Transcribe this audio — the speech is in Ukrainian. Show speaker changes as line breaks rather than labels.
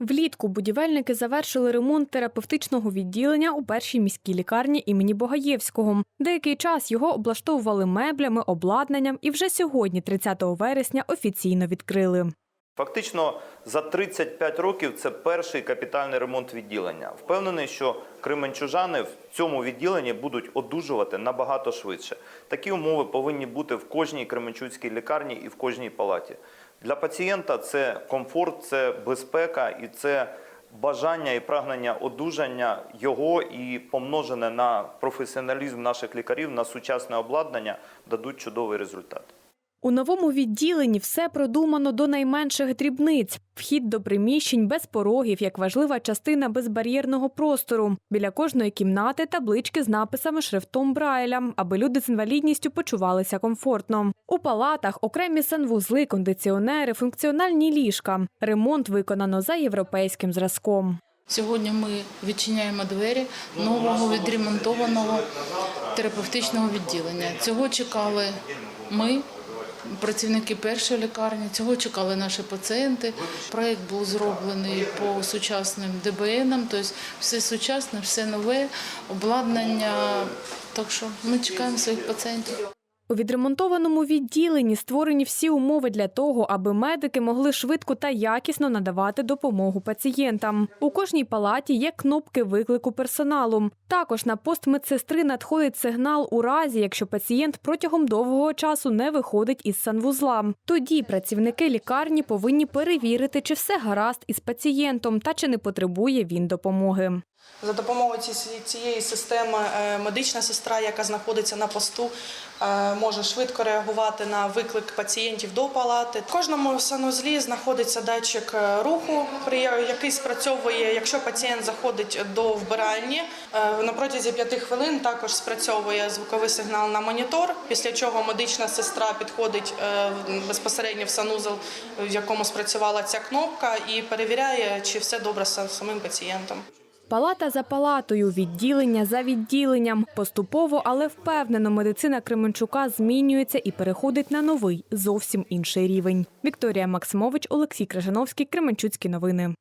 Влітку будівельники завершили ремонт терапевтичного відділення у першій міській лікарні імені Богаєвського. Деякий час його облаштовували меблями, обладнанням і вже сьогодні, 30 вересня, офіційно відкрили.
Фактично за 35 років це перший капітальний ремонт відділення. Впевнений, що кременчужани в цьому відділенні будуть одужувати набагато швидше. Такі умови повинні бути в кожній кременчуцькій лікарні і в кожній палаті. Для пацієнта це комфорт, це безпека і це бажання і прагнення одужання його і помножене на професіоналізм наших лікарів, на сучасне обладнання дадуть чудовий результат.
У новому відділенні все продумано до найменших дрібниць. Вхід до приміщень без порогів, як важлива частина безбар'єрного простору. Біля кожної кімнати таблички з написами шрифтом Брайля, аби люди з інвалідністю почувалися комфортно. У палатах окремі санвузли, кондиціонери, функціональні ліжка. Ремонт виконано за європейським зразком.
Сьогодні ми відчиняємо двері нового відремонтованого терапевтичного відділення. Цього чекали ми, працівники першої лікарні, цього чекали наші пацієнти. Проект був зроблений по сучасним ДБНам, тобто все сучасне, все нове обладнання. Так що ми чекаємо своїх пацієнтів.
У відремонтованому відділенні створені всі умови для того, аби медики могли швидко та якісно надавати допомогу пацієнтам. У кожній палаті є кнопки виклику персоналу. Також на пост медсестри надходить сигнал у разі, якщо пацієнт протягом довгого часу не виходить із санвузла. Тоді працівники лікарні повинні перевірити, чи все гаразд із пацієнтом та чи не потребує він допомоги.
За допомогою цієї системи е, медична сестра, яка знаходиться на посту, е, може швидко реагувати на виклик пацієнтів до палати. В кожному санузлі знаходиться датчик е, руху, який спрацьовує, якщо пацієнт заходить до вбиральні. На протязі п'яти хвилин також спрацьовує звуковий сигнал на монітор. Після чого медична сестра підходить безпосередньо в санузел, в якому спрацювала ця кнопка, і перевіряє, чи все добре з самим пацієнтом.
Палата за палатою, відділення за відділенням. Поступово, але впевнено, медицина Кременчука змінюється і переходить на новий, зовсім інший рівень. Вікторія Максимович, Олексій Крижановський, Кременчуцькі новини.